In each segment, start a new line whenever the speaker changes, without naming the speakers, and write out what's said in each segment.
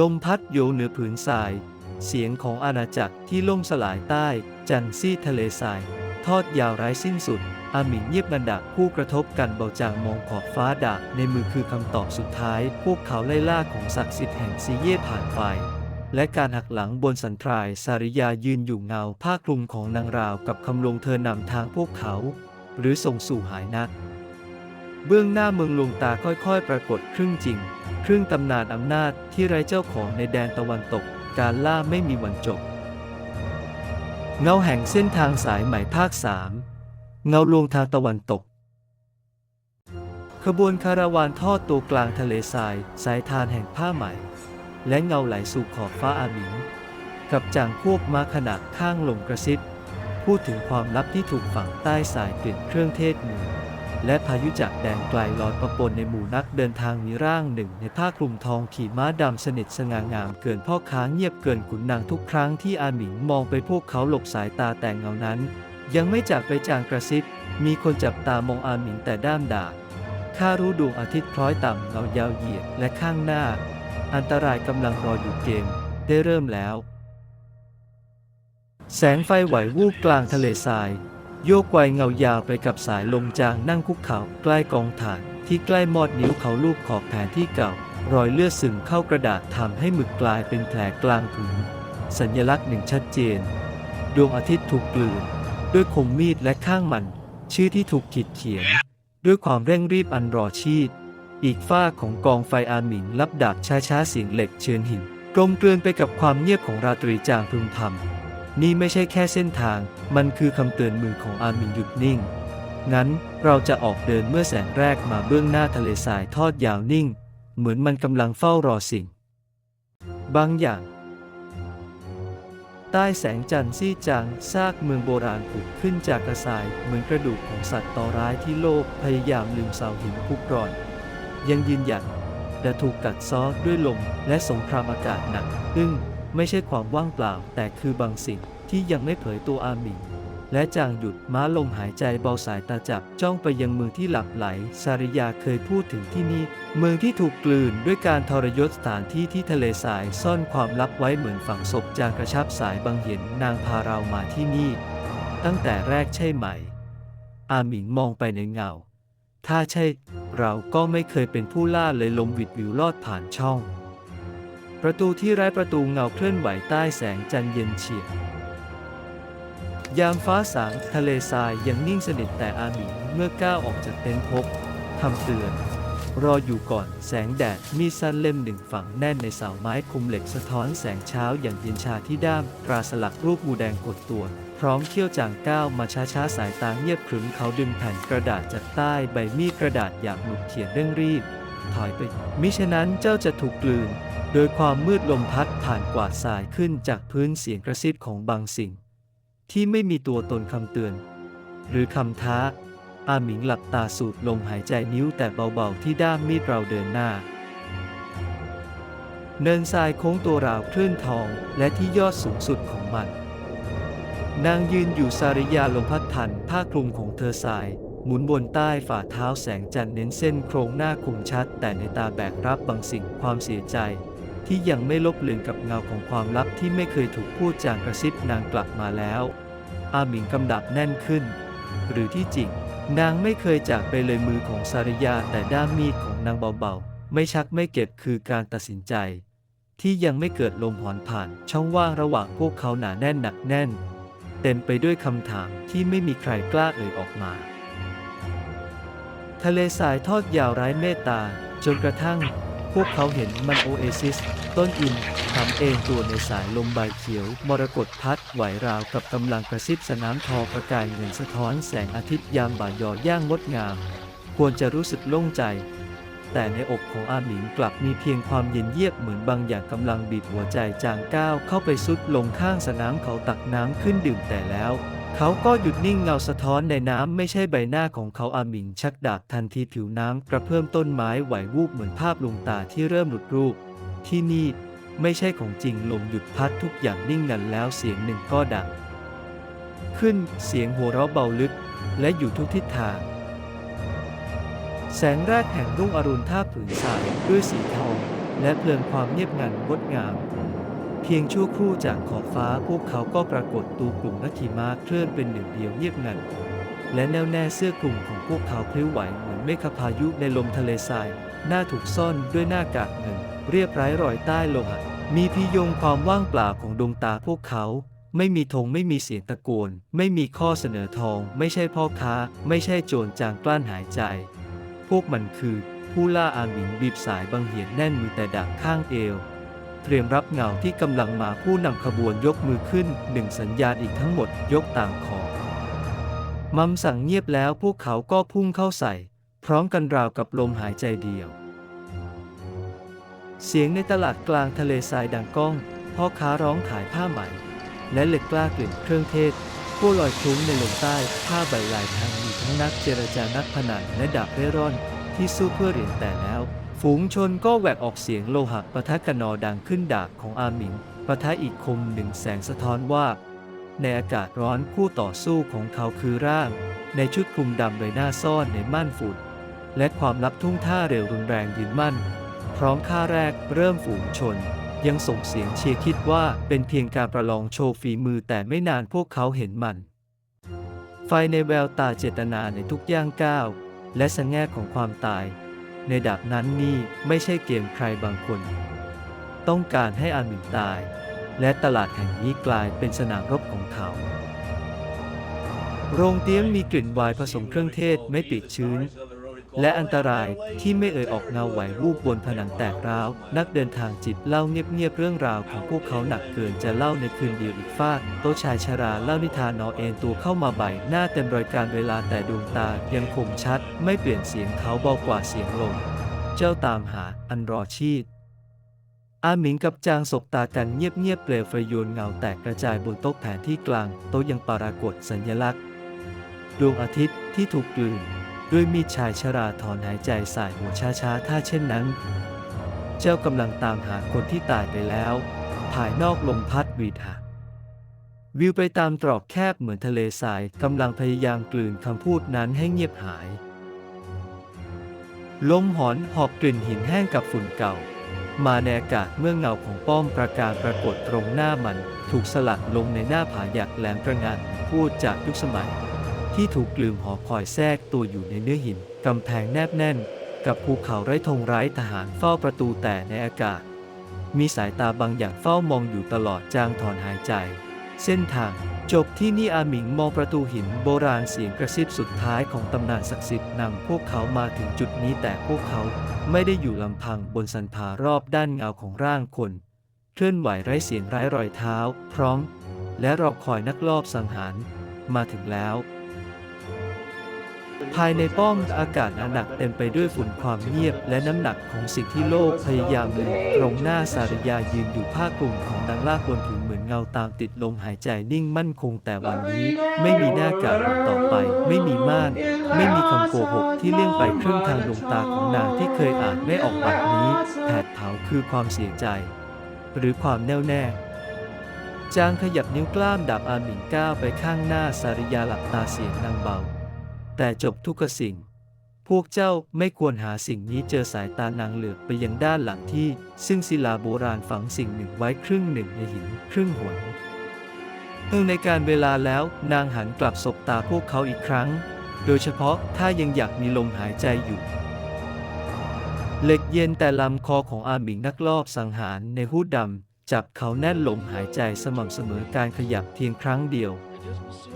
ลมพัดโยเหนือผืนทราย เสียงของอาณาจักรที่ล่มสลายใต้ จันซี่ทะเลทราย ทอดยาวไร้สิ้นสุด อาหมิงเงียบงันดักผู้กระทบกันเบาจางมองขอบฟ้าดาบในมือคือคำตอบสุดท้าย พวกเขาไล่ล่าของศักดิ์สิทธิ์แห่งซีเย่ผ่านไฟและการหักหลังบนสันทรายสาริยายืนอยู่เงาผ้าคลุมของนางราวกับคำลงเธอนำทางพวกเขา หรือส่งสู่หายนะ เบื้องหน้าเมืองลวงตาค่อยๆ ปรากฏครึ่งจริง ครึ่งตำนานอำนาจที่ไร้เจ้าของในแดนตะวันตก การล่าไม่มีวันจบ เงาแห่งเส้นทางสายไหม่ภาคสามเงาลวงทางตะวันตก ขบวนคาราวานทอดตัวกลางทะเลทราย สายทานแห่งผ้าไหม่ และเงาไหลสู่ขอบฟ้าอาหมิงกับจางพวกมาขนาดข้างลมกระซิบพูดถึงความลับที่ถูกฝังใต้สายกลิ่นเครื่องเทศมู่ และพายุจากแดนไกลลอยประปนในหมู่นักเดินทางมีร่างหนึ่ง ในผ้าคลุมทองขี่ม้าดำสนิทสง่างามเกินพ่อค้าเงียบเกินขุนนางทุกครั้งที่อาหมิงมองไปพวกเขาหลบสายตาแต่เงานั้น ยังไม่จากไปจางกระซิบ มีคนจับตามองอาหมิงแต่ด้ามดาข้ารู้ดวงอาทิตย์คล้อยต่ำเงายาวเหยียดและข้างหน้า อันตรายกำลังรออยู่เกม ได้เริ่มแล้ว แสงไฟไหววูบกลางทะเลทราย โยกไกวเงายาวไปกับสายลมจางนั่งคุกเข่าใกล้กองถ่านที่ใกล้มอดนิ้วเขาลูบขอบแผนที่เก่า รอยเลือดซึมเข้ากระดาษทำให้หมึกกลายเป็นแผลกลางผืนสัญลักษณ์หนึ่งชัดเจน ดวงอาทิตย์ถูกกลืน ด้วยคมมีดและข้างมัน ชื่อที่ถูกขีดเขียน ด้วยความเร่งรีบอันรอชีพอีกฝ้าของกองไฟอาหมิงรับดาบช้าๆเสียงเหล็กเชิญหินกลมเกลื่อนไปกับความเงียบของราตรีจางพึมพำ นี่ไม่ใช่แค่เส้นทาง มันคือคำเตือนมือของอาหมิงหยุดนิ่ง งั้นเราจะออกเดินเมื่อแสงแรกมาเบื้องหน้าทะเลทรายทอดยาวนิ่ง เหมือนมันกำลังเฝ้ารอสิ่ง บางอย่าง ใต้แสงจันทร์ซี่จางซากเมืองโบราณผุดขึ้นจากกระสายเหมือนกระดูกของสัตว์ต่อร้ายที่โลกพยายามลืมเสาหินพุกร่อน ยังยืนหยัดแต่ถูกกัดซอด้วยลมและสงครามอากาศหนักซึ่ง ไม่ใช่ความว่างเปล่า แต่คือบางสิ่งที่ยังไม่เผยตัวอาหมิงและจางหยุดม้าลมหายใจเบาสายตาจับจ้องไปยังเมืองที่หลับไหล สาริยาเคยพูดถึงที่นี่ เมืองที่ถูกกลืนด้วยการทรยศสถานที่ที่ทะเลทรายซ่อนความลับไว้เหมือนฝังศพจางกระชับสายบางเห็นนางพาเรามาที่นี่ ตั้งแต่แรกใช่ไหม อาหมิงมองไปในเงา ถ้าใช่ เราก็ไม่เคยเป็นผู้ล่าเลยลมวิดวิวลอดผ่านช่อง ประตูที่ไร้ประตูเงาเคลื่อนไหวใต้แสงจันทร์เย็นเฉียบยามฟ้าสางทะเลทรายยังนิ่งสนิทแต่อาหมิงเมื่อก้าวออกจากเต็นท์พบคำเตือน รออยู่ก่อนแสงแดดมีสั้นเล่มหนึ่งฝังแน่นในเสาไม้คุมเหล็กสะท้อนแสงเช้าอย่างเย็นชาที่ด้ามตราสลักรูปงูแดงกดตัวพร้อมเขี้ยวจางก้าวมาช้าๆสายตาเงียบขรึมเขาดึงแผ่นกระดาษจากใต้ใบมีดกระดาษอย่างหนุกเขียนเร่งรีบ ถอยไปมิฉะนั้นเจ้าจะถูกกลืน โดยความมืดลมพัดผ่านกวาดสายขึ้นจากพื้นเสียงกระซิบของบางสิ่ง ที่ไม่มีตัวตนคำเตือน หรือคำท้า อาหมิงหลับตาสูดลมหายใจนิ้วแต่เบาๆที่ด้ามมีดเราเดินหน้า เนินทรายโค้งตัวราวคลื่นทองและที่ยอดสูงสุดของมัน นางยืนอยู่สาริยาลมพัดทันผ้าคลุมของเธอสายหมุนบนใต้ฝ่าเท้าแสงจันทร์เน้นเส้นโครงหน้าคมชัด แต่ในตาแบกรับบางสิ่งความเสียใจ ที่ยังไม่ลบเลือนกับเงาของความลับที่ไม่เคยถูกพูดจางกระซิบนางกลับมาแล้ว อาหมิงกำดับแน่นขึ้น หรือที่จริง นางไม่เคยจากไปเลยมือของสาริยาแต่ด้ามมีดของนางเบาๆ ไม่ชักไม่เก็บคือการตัดสินใจ ที่ยังไม่เกิดลมหอนผ่าน ช่องว่างระหว่างพวกเขาหนาแน่นหนักแน่น เต็มไปด้วยคำถามที่ไม่มีใครกล้าเอ่ยออกมา ทะเลทรายทอดยาวไร้เมตตาจนกระทั่ง พวกเขาเห็นมันโอเอซิส ต้นอินทำเองตัวในสายลมใบเขียว มรกตพัดไหวราวกับกำลังกระซิบสนามทอประกายเงินสะท้อนแสงอาทิตย์ยามบ่ายยอย่างงดงาม ควรจะรู้สึกโล่งใจ แต่ในอกของอาหมิงกลับมีเพียงความเย็นเยียบเหมือนบางอย่างกำลังบีบหัวใจจางก้าวเข้าไปสุดลงข้างสนามเขาตักน้ำขึ้นดื่มแต่แล้ว เขาก็หยุดนิ่งเงาสะท้อนในน้ำไม่ใช่ใบหน้าของเขาอามิงชักดาบทันทีผิวน้ำกระเพื่อมต้นไม้ไหววูบเหมือนภาพลวงตาที่เริ่มหลุดรูป ที่นี่ไม่ใช่ของจริงลมหยุดพัดทุกอย่างนิ่งงันแล้วเสียงหนึ่งก็ดังขึ้นเสียงหัวเราะเบาลึก และอยู่ทุกทิศทาง แสงแรกแห่งรุ่งอรุณท่าผืนทรายด้วยสีทองและเพลิงความเงียบงันงดงาม เพียงชั่วครู่จากขอบฟ้าพวกเขาก็ปรากฏตัวกลุ่มนักขี่ม้าเคลื่อนเป็นหนึ่งเดียวเงียบงัน และแน่วแน่เสื้อกลุ่มของพวกเขาพลิ้วไหวเหมือนเมฆพายุในลมทะเลทราย หน้าถูกซ่อนด้วยหน้ากากเงิน เรียบร้รอยใต้โลหะมีพิยงความว่างเปล่าของดวงตาพวกเขา ไม่มีธงไม่มีเสียงตะโกน ไม่มีข้อเสนอทอง ไม่ใช่พ่อค้า ไม่ใช่โจรจางกลั้นหายใจ พวกมันคือ ผู้ล่าอาหมิงบีบสายบังเหียนแน่นมือแต่ดักข้างเอว เตรียมรับเงาที่กำลังมาผู้นำขบวนยกมือขึ้นหนึ่งสัญญาณอีกทั้งหมดยกต่างคอมัมสั่งเงียบแล้วพวกเขาก็พุ่งเข้าใส่ พร้อมกันราวกับลมหายใจเดียว เสียงในตลาดกลางทะเลทรายดังก้องพ่อค้าร้องขายผ้าไหม และเหล็กกล้ากลิ่นเครื่องเทศผู้ลอยคลุ้งในลมใต้ผ้าใบลายทางมีทั้งนักเจรจานักพนันและดาบเร่ร่อนที่สู้เพื่อเหรียญแต่แล้ว ฝูงชนก็แหวกออกเสียงโลหะปะทะกันนอดังขึ้นดาบของอาหมิงปะทะอีกคมหนึ่งแสงสะท้อนว่า ในอากาศร้อนคู่ต่อสู้ของเขาคือร่าง ในชุดคลุมดำใบหน้าซ่อนในม่านฝุ่นและความลับทุ่งท่าเร็วรุนแรงยืนมั่น พร้อมค่าแรกเริ่มฝูงชน ยังส่งเสียงเชียร์คิดว่าเป็นเพียงการประลองโชว์ฝีมือแต่ไม่นานพวกเขาเห็นมัน ไฟในแววตาเจตนาในทุกย่างก้าวและสงแง่ของความตาย ในดาบนั้นนี่ไม่ใช่เกมใครบางคน ต้องการให้อาหมินตาย และตลาดแห่งนี้กลายเป็นสนามรบของเขา โรงเตี้ยมมีกลิ่นไวน์ผสมเครื่องเทศไม่ปิดชื้น และอันตรายที่ไม่เอ่ยออกเงาไหววูบบนผนังแตกร้าว นักเดินทางจิตเล่าเงียบๆเรื่องราวของพวกเขาหนักเกินจะเล่าในคืนเดียวอีกฟากโต๊ะชายชราเล่านิทานนอเอนตัวเข้ามาใบหน้าเต็มรอยการเวลาแต่ดวงตายังคมชัด ไม่เปลี่ยนเสียงเขาเบากว่าเสียงลมเจ้าตามหาอันรอชีพอาหมิงกับจางสบตากันเงียบๆเปลวไฟโยนเงาแตกกระจายบนโต๊ะแผนที่กลาง โต๊ะยังปรากฏสัญลักษณ์ ดวงอาทิตย์ที่ถูกกลืน ด้วยมีดชายชราถอนหายใจสายหัวช้าๆ ถ้าเช่นนั้น เจ้ากำลังตามหาคนที่ตายไปแล้ว ภายนอกลมพัดวีดหาวิวไปตามตรอกแคบเหมือนทะเลทรายกำลังพยายามกลืนคำพูดนั้นให้เงียบหาย ลมหอนหอบกลิ่นหินแห้งกับฝุ่นเก่า มาในอากาศเมื่อเงาของป้อมประการปรากฏตรงหน้ามัน ถูกสลักลงในหน้าผาหยักแหลมประงานพูดจากยุคสมัย ที่ถูกกลืมหอคอยแทรกตัวอยู่ในเนื้อหินกำแพงแนบแน่น กับภูเขาไร้ธงไร้ทหารเฝ้าประตูแต่ในอากาศ มีสายตาบางอย่างเฝ้ามองอยู่ตลอดจางถอนหายใจ เส้นทาง จบที่นี่อาหมิงมองประตูหินโบราณเสียงกระซิบสุดท้ายของตำนานศักดิ์สิทธิ์นำพวกเขามาถึงจุดนี้แต่พวกเขาไม่ได้อยู่ลำพังบนสันผารอบด้านเงาของร่างคน เคลื่อนไหวไร้เสียงไร้รอยเท้า พร้อม และรอคอยนักลอบสังหารมาถึงแล้ว ภายในป้อมอากาศหนักเต็มไปด้วยฝุ่นความเงียบ และน้ำหนักของสิ่งที่โลกพยายามลืมตรงหน้าสารยายืนอยู่ผ้ากลุ่มของนางลากบนผิวเหมือนเงาตามติดลมหายใจนิ่งมั่นคงแต่วันนี้ ไม่มีหน้ากากอีกต่อไป ไม่มีม่าน ไม่มีคำโกหกที่เลี่ยงไปครึ่งทางดวงตาของนางที่เคยอ่านไม่ออกบัดนี้แผดเผาคือความเสียใจ หรือความแน่วแน่จางขยับนิ้วกล้ามดาบอาหมิงก้าวไปข้างหน้าสาริยาหลับตาเสียงนางเบา แต่จบทุกสิ่ง พวกเจ้าไม่ควรหาสิ่งนี้เจอสายตานางเหลือไปยังด้านหลังที่ ซึ่งศิลาโบราณฝังสิ่งหนึ่งไว้ครึ่งหนึ่งในหินครึ่งหนเมื่อในการเวลาแล้วนางหันกลับสบตาพวกเขาอีกครั้ง โดยเฉพาะถ้ายังอยากมีลมหายใจอยู่ เหล็กเย็นแต่ลำคอของอาหมิงนักลอบสังหารในหูดดำจับเขาแน่นลมหายใจสม่ำเสมอการขยับเพียงครั้งเดียว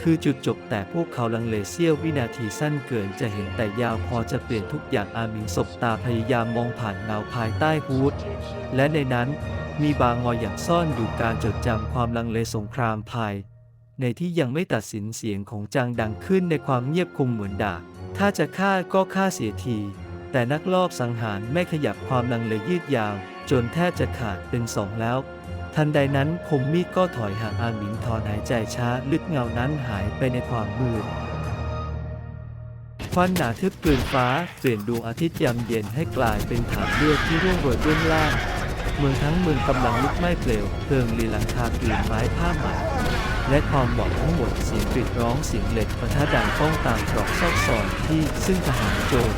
คือจุดจบแต่พวกเขาลังเลเสี้ยววินาทีสั้นเกินจะเห็นแต่ยาวพอจะเปลี่ยนทุกอย่างอาหมิงสบตาพยายามมองผ่านเงาภายใต้ฮูดและในนั้นมีบางงอยอย่างซ่อนอยู่การจดจำความลังเลสงครามภาย ในที่ยังไม่ตัดสินเสียงของจางดังขึ้นในความเงียบคงเหมือนด่าถ้าจะฆ่าก็ฆ่าเสียที แต่นักลอบสังหารไม่ขยับความลังเลยืดยาว จนแทบจะขาดเป็นสองแล้ว ทันใดนั้นคมมีดก็ถอยห่างอาหมิงถอนหายใจช้าลึกเงานั้นหายไปในความมืดควันหนาทึบกลืนฟ้าเปลี่ยนดวงอาทิตย์ยามเย็นให้กลายเป็นฐานเลือดที่ร่วงโรยเบื้องล่าง เมืองทั้งเมืองกำลังลุกไหม้เปลวเพลิงลีลังคากลืนไม้ผ้าไหมและความหมอกทั้งหมดเสียงกรีดร้องเสียงเหล็กปะทะดังก้องตามตรอกซอกซอยที่ซึ่งทหารโจร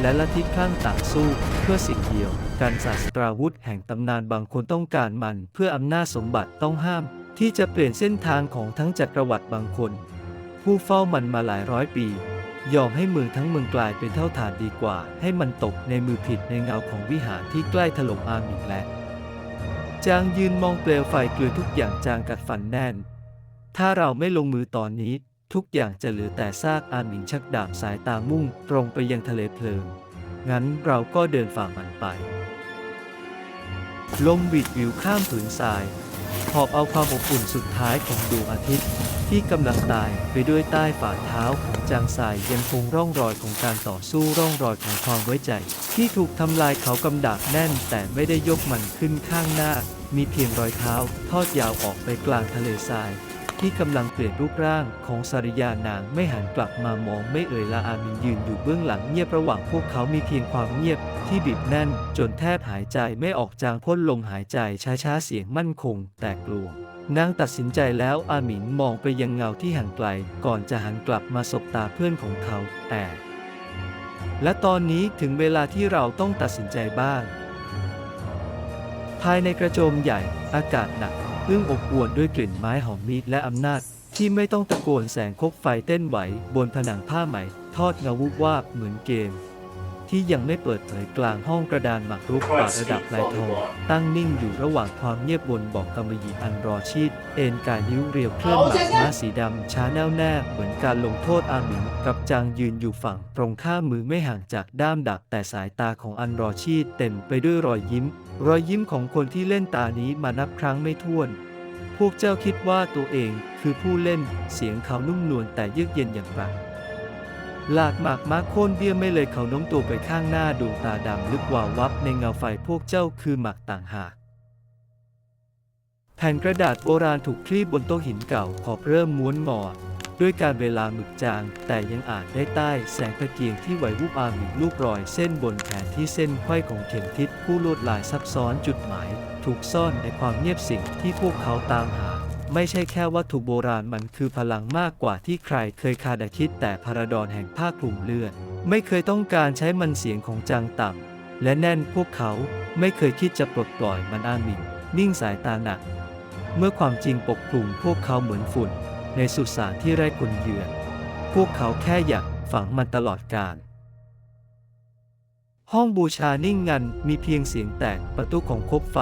และลัทธิคลั่งต่างสู้ เพื่อสิ่งเดียวการศาสตราวุธแห่งตำนานบางคนต้องการมัน เพื่ออำนาจสมบัติต้องห้าม ที่จะเปลี่ยนเส้นทางของทั้งจักรวรรดิบางคน ผู้เฝ้ามันมาหลายร้อยปี ยอมให้เมืองทั้งเมืองกลายเป็นเท่าฐานดีกว่า ให้มันตกในมือผิดในเงาของวิหารที่ใกล้ถล่มอาหมิงและจางยืนมองเปลวไฟเกลือทุกอย่างจางกัดฟันแน่น ถ้าเราไม่ลงมือตอนนี้ ทุกอย่างจะเหลือแต่ซากอาหมิงชักดาบสายตามุ่งตรงไปยังทะเลเพลิง งั้นเราก็เดินฝ่ามันไป ลมบิดวิวข้ามผืนทรายหอบเอาความอบอุ่นสุดท้ายของดวงอาทิตย์ ที่กำลังตายไปด้วยใต้ฝ่าเท้าของจางทรายยังคงร่องรอยของการต่อสู้ร่องรอยของความไว้ใจ ที่ถูกทำลายเขากำดาบแน่น แต่ไม่ได้ยกมันขึ้นข้างหน้า มีเพียงรอยเท้า ทอดยาวออกไปกลางทะเลทราย ที่กำลังเปลี่ยนรูปร่างของสาริยานางไม่หันกลับมามองไม่เอ่ยลาอามินยืนอยู่เบื้องหลังเงียบระหว่างพวกเขามีเพียงความเงียบที่บีบแน่น จนแทบหายใจไม่ออกจางพ่นลมหายใจช้าๆเสียงมั่นคง แต่กลัวนางตัดสินใจแล้วอาหมินมองไปยังเงาที่ห่างไกล ก่อนจะหันกลับมาสบตาเพื่อนของเขาแต่ และตอนนี้ถึงเวลาที่เราต้องตัดสินใจบ้าง ภายในกระโจมใหญ่อากาศหนัก อึ้งอบอวนด้วยกลิ่นไม้หอมมีดและอำนาจ ที่ไม่ต้องตะโกนแสงคบไฟเต้นไหว บนผนังผ้าไหม ทอดเงาวุบวาบเหมือนเกม ที่ยังไม่เปิดเผยกลางห้องกระดานหมากรุกป่าระดับลายทองตั้งนิ่งอยู่ระหว่างความเงียบบนบอกกำมะหยี่อันรอชีดเอ็นกายนิ้วเรียวเคลื่อนหมากม้าสีดำช้าแน่วแน่เหมือนการลงโทษอาหมิงกับจางยืนอยู่ฝั่ง ตรงข้ามมือไม่ห่างจากด้ามดาบแต่สายตาของอันรอชีดเต็มไปด้วยรอยยิ้ม รอยยิ้มของคนที่เล่นตานี้มานับครั้งไม่ถ้วนพวกเจ้าคิดว่าตัวเองคือผู้เล่น เสียงเขานุ่มนวลแต่เยือกเย็นอย่างไร หลากหมากม้าโค่นเบี้ยไม่เลยเขาโน้มตัวไปข้างหน้าดวงตาดำลึกว่าวับในเงาไฟพวกเจ้าคือหมากต่างหากแผ่นกระดาษโบราณถูกคลี่บนโต๊ะหินเก่าขอบเริ่มม้วนงอด้วยการเวลาหมึกจาง แต่ยังอ่านได้ใต้แสงตะเกียงที่ไหววุบอามีรูปรอยเส้นบนแผนที่เส้นไขว้ของเข็มทิศผู้ลวดลายซับซ้อนจุดหมาย ถูกซ่อนในความเงียบสิ่งที่พวกเขาตามหา ไม่ใช่แค่วัตถุโบราณมันคือพลังมากกว่าที่ใครเคยคาดคิดแต่พาราดอนแห่งผ้าคลุมเลือด ไม่เคยต้องการใช้มันเสียงของจางต่ำและแน่นพวกเขาไม่เคยคิดจะปลดปล่อยมันอามินนิ่งสายตาหนัก เมื่อความจริงปกคลุมพวกเขาเหมือนฝุ่น ในสุสานที่ไร้คนเยือนพวกเขาแค่อยากฝังมันตลอดกาลห้องบูชานิ่งงันมีเพียงเสียงแตกประตูของคบไฟ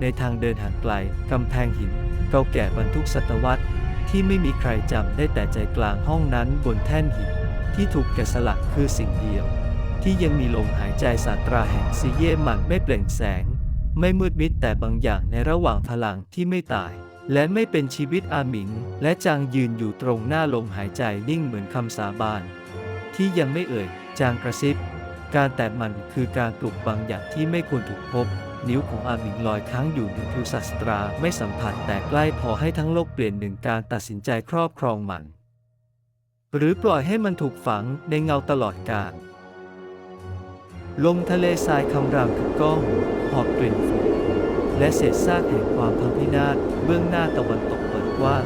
ในทางเดินห่างไกลกำแพงหินเก่าแก่บรรทุกศตวรรษ ที่ไม่มีใครจำได้แต่ใจกลางห้องนั้นบนแท่นหิน ที่ถูกแกะสลักคือสิ่งเดียว ที่ยังมีลมหายใจสาตราแห่งซีเย่หมันไม่เปล่งแสง ไม่มืดมิดแต่บางอย่างในระหว่างพลังที่ไม่ตาย และไม่เป็นชีวิตอาหมิง และจางยืนอยู่ตรงหน้าลมหายใจนิ่งเหมือนคำสาบาน ที่ยังไม่เอ่ย จางกระซิบ การแตะมันคือการปลุกบางอย่างที่ไม่ควรถูกพบ นิ้วของอาหมิงลอยค้างอยู่ในผิวศาสตราไม่สัมผัสแต่ใกล้พอให้ทั้งโลกเปลี่ยนหนึ่งการตัดสินใจครอบครองมัน หรือปล่อยให้มันถูกฝังในเงาตลอดกาลลมทะเลทรายคำรามคึกก้องหอบกลิ่นฝุ่นและเศษซากแห่งความพังพินาศเบื้องหน้าตะวันตกเปิดกว้าง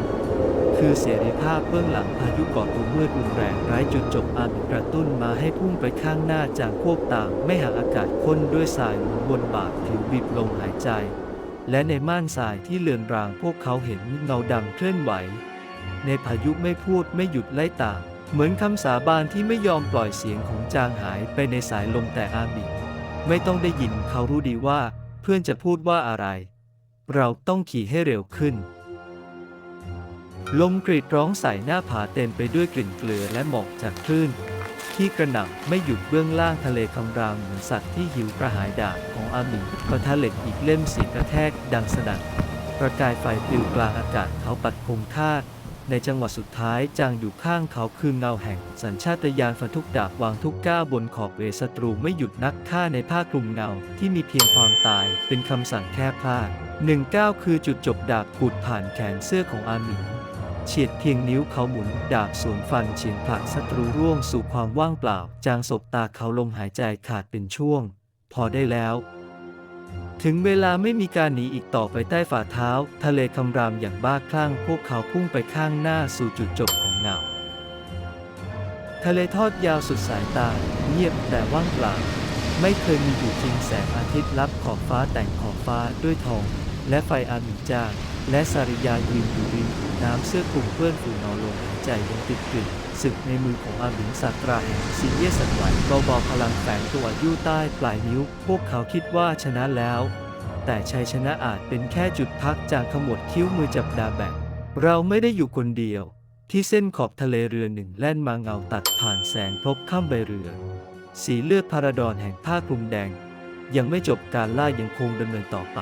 คือเสรีภาพเบื้องหลังพายุก่อตัวมืดรุนแรงไร้จุดจบอาจกระตุ้นมาให้พุ่งไปข้างหน้าจากพวกต่าง ไม่หากอากาศข้นด้วยสายหมุนวนบาดผิวบีบลมหายใจ และในม่านสายที่เลือนรางพวกเขาเห็นเงาดำเคลื่อนไหว ในพายุไม่พูดไม่หยุดไล่ตามเหมือนคำสาบานที่ไม่ยอมปล่อยเสียงของจางหายไปในสายลมแต่อาบิไม่ต้องได้ยินเขารู้ดีว่า เพื่อนจะพูดว่าอะไร เราต้องขี่ให้เร็วขึ้น ลมกรีดร้องใส่หน้าผาเต็มไปด้วยกลิ่นเกลือและหมอกจากคลื่น ที่กระหน่ำไม่หยุดเบื้องล่างทะเลคำรามเหมือนสัตว์ที่หิวกระหายดาบของอาหมิงกระทะเหล็กอีกเล่มสีกระแทกดังสนั่นประกายไฟปลิวกลางอากาศเขาปัดพงทาในจังหวะสุดท้ายจางอยู่ข้างเขาคือเงาแห่ง สัญชาตญาณฟันทุกดาบวางทุกก้าวบนขอบเวศัตรูไม่หยุดนักฆ่าในผ้าคลุมเงาที่มีเพียงความตาย เป็นคำสั่งแค่พลาดหนึ่งก้าวคือจุดจบดาบขูดผ่านแขนเสื้อของอาหมิง เฉียดเพียงนิ้วเขาหมุน ดาบสวนฟันเฉียนผลักศัตรูร่วงสู่ความว่างเปล่า จางศบตาเขาลมหายใจขาดเป็นช่วง พอได้แล้ว ถึงเวลาไม่มีการหนีอีกต่อไปใต้ฝ่าเท้า ทะเลคำรามอย่างบ้าคลั่ง พวกเขาพุ่งไปข้างหน้าสู่จุดจบของเงาทะเลทอดยาวสุดสายตา เงียบแต่ว่างเปล่า ไม่เคยมีอยู่จริงแสงอาทิตย์ลับขอบฟ้าแต่งขอบฟ้าด้วยทอง และไฟอามิจาง และสาริยายืนอยู่ริมนน้ำเสื้อคลุมเปื้อนฝุ่นอนลงหายใจยังติดกลิ่นศึกในมือของอาบิงสักราแห่งซีเยสันไหวเบาๆพลังแฝงตัวยู่ใต้ปลายนิ้ว พวกเขาคิดว่าชนะแล้ว แต่ชัยชนะอาจเป็นแค่จุดพักจากขมวดคิ้วมือจับดาแบกเราไม่ได้อยู่คนเดียว ที่เส้นขอบทะเลเรือหนึ่งแล่นมาเงาตัดผ่านแสงพบข้ามใบเรือ สีเลือดพาราดอนแห่งผ้าคลุมแดง ยังไม่จบการล่ายังคงดำเนินต่อไป